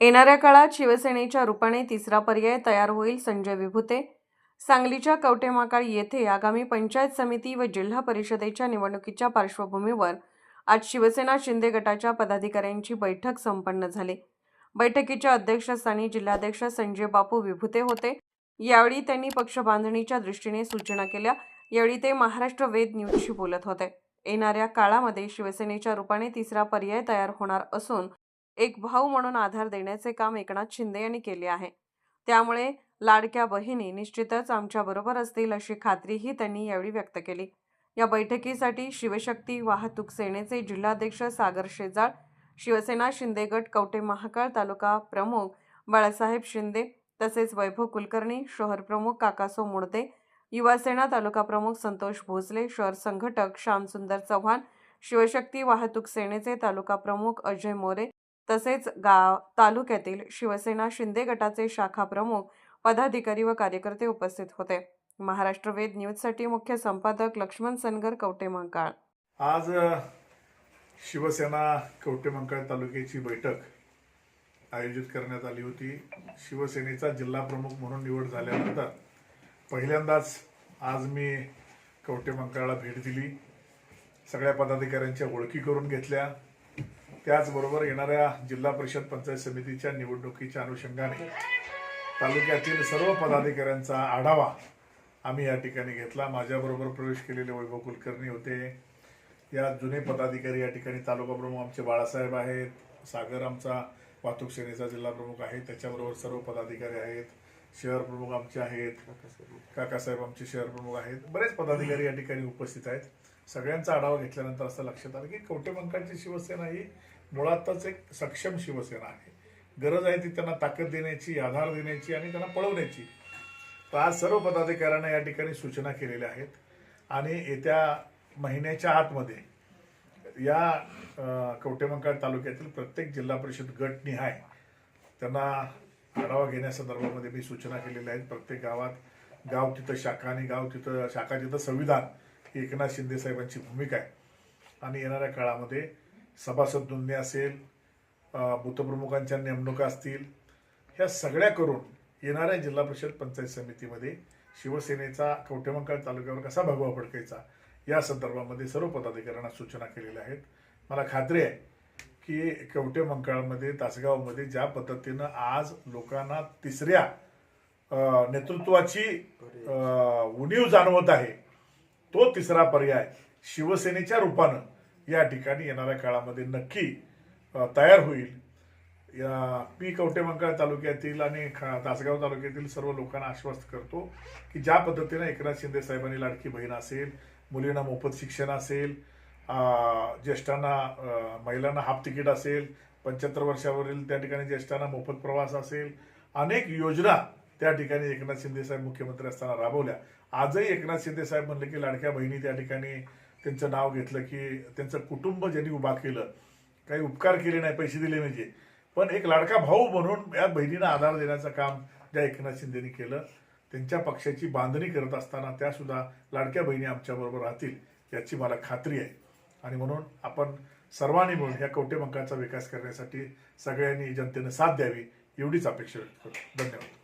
येणाऱ्या काळात शिवसेनेच्या रूपाने तिसरा पर्याय तयार होईल संजय विभुते. सांगलीच्या कवटेमाकाळ येथे आगामी पंचायत समिती व जिल्हा परिषदेच्या निवडणुकीच्या पार्श्वभूमीवर आज शिवसेना शिंदे गटाच्या पदाधिकाऱ्यांची बैठक संपन्न झाली. बैठकीच्या अध्यक्षस्थानी जिल्हाध्यक्ष संजय बापू विभुते होते. यावेळी त्यांनी पक्ष बांधणीच्या दृष्टीने सूचना केल्या. यावेळी ते महाराष्ट्र वेद न्यूजशी बोलत होते. येणाऱ्या काळामध्ये शिवसेनेच्या रूपाने तिसरा पर्याय तयार होणार असून एक भाऊ म्हणून आधार देण्याचे काम एकनाथ शिंदे यांनी केले आहे. त्यामुळे लाडक्या बहिणी निश्चितच आमच्याबरोबर असतील अशी खात्रीही त्यांनी यावेळी व्यक्त केली. या बैठकीसाठी शिवशक्ती वाहतूक सेनेचे जिल्हाध्यक्ष सागर शेजाळ शिवसेना शिंदे गट कवटे महाकाळ तालुका प्रमुख बाळासाहेब शिंदे तसेच वैभव कुलकर्णी शहर प्रमुख काकासो मुडदे युवासेना तालुका प्रमुख संतोष भोसले शहर संघटक श्यामसुंदर चव्हाण शिवशक्ती वाहतूक सेनेचे तालुका प्रमुख अजय मोरे तसेच गाव तालुक्यातील शिवसेना शिंदे गटाचे शाखा प्रमुख पदाधिकारी व कार्यकर्ते उपस्थित होते. महाराष्ट्र वेद न्यूजसाठी मुख्य संपादक लक्ष्मण सनगर कवटे मंकाळ. आज शिवसेना शिवसेना कवटेमंकाळ तालुक्याची बैठक आयोजित करण्यात आली होती. शिवसेनेचा जिल्हा प्रमुख म्हणून निवड झाल्यानंतर पहिल्यांदाच आज मी कवटेमंकाळला भेट दिली. सगळ्या पदाधिकाऱ्यांच्या ओळखी करून घेतल्या. त्याचबरोबर येणाऱ्या जिल्हा परिषद पंचायत समितीच्या निवडणुकीच्या अनुषंगाने तालुक्यातील सर्व पदाधिकाऱ्यांचा आढावा आम्ही या ठिकाणी घेतला. माझ्याबरोबर प्रवेश केलेले वैभव कुलकर्णी होते. या जुने पदाधिकारी या ठिकाणी तालुका प्रमुख आमचे बाळासाहेब आहेत. सागर आमचा वाहतूक सेनेचा जिल्हा प्रमुख आहे. त्याच्याबरोबर सर्व पदाधिकारी आहेत. शहर प्रमुख आमचे आहेत. काकासाहेब आमचे शहर प्रमुख आहेत. बरेच पदाधिकारी या ठिकाणी उपस्थित आहेत. सगळ्यांचा आढावा घेतल्यानंतर असं लक्षात आलं की कवटेमंकाळची शिवसेना ही मुळातच एक सक्षम शिवसेना आहे. गरज आहे ती त्यांना ताकद देण्याची आधार देण्याची आणि त्यांना पळवण्याची. तर आज सर्व पदाधिकाऱ्यांना या ठिकाणी सूचना केलेल्या आहेत. आणि येत्या महिन्याच्या आतमध्ये या कवटेमंकाळ तालुक्यातील प्रत्येक जिल्हा परिषद गटनिहाय त्यांना आढावा घेण्यासंदर्भामध्ये मी सूचना केलेल्या आहेत. प्रत्येक गावात गाव तिथं शाखा आणि गाव तिथं शाखा तिथं संविधान ही एकनाथ शिंदे साहेबांची भूमिका आहे. आणि येणाऱ्या काळामध्ये सभासद नोंदणी असेल भूतप्रमुखांच्या नेमणुका असतील ह्या सगळ्या करून येणाऱ्या जिल्हा परिषद पंचायत समितीमध्ये शिवसेनेचा कवटेमंकाळ तालुक्यावर कसा भगवा फडकायचा या संदर्भामध्ये सर्व पदाधिकाऱ्यांना सूचना केलेल्या आहेत. मला खात्री आहे की कवटे मंकाळमध्ये तासगावमध्ये ज्या पद्धतीनं आज लोकांना तिसऱ्या नेतृत्वाची उणीव जाणवत आहे तो तिसरा पर्याय शिवसेनेच्या रूपानं या ठिकाणी येणाऱ्या काळामध्ये नक्की तयार होईल. या पी कवटेमंकाळ तालुक्यातील आणि खा तासगाव तालुक्यातील सर्व लोकांना आश्वस्त करतो की ज्या पद्धतीनं एकनाथ शिंदे साहेबांनी लाडकी बहीण असेल मुलींना मोफत शिक्षण असेल ज्येष्ठांना महिलांना हाफ तिकीट असेल पंच्याहत्तर वर्षावरील त्या ठिकाणी ज्येष्ठांना मोफत प्रवास असेल अनेक योजना त्या ठिकाणी एकनाथ शिंदे साहेब मुख्यमंत्री असताना राबवल्या. आजही एकनाथ शिंदे साहेब म्हणले की लाडक्या बहिणी त्या ठिकाणी त्यांचं नाव घेतलं की त्यांचं कुटुंब ज्यांनी उभा केलं काही उपकार केले नाही पैसे दिले म्हणजे. पण एक लाडका भाऊ म्हणून या बहिणींना आधार देण्याचं काम ज्या एकनाथ शिंदेनी केलं त्यांच्या पक्षाची बांधणी करत असताना त्या सुद्धा लाडक्या बहिणी आमच्याबरोबर राहतील याची मला खात्री आहे. आणि म्हणून आपण सर्वांनी मिळून ह्या कवटेमंकाचा विकास करण्यासाठी सगळ्यांनी जनतेनं साथ द्यावी एवढीच अपेक्षा व्यक्त करतो. धन्यवाद.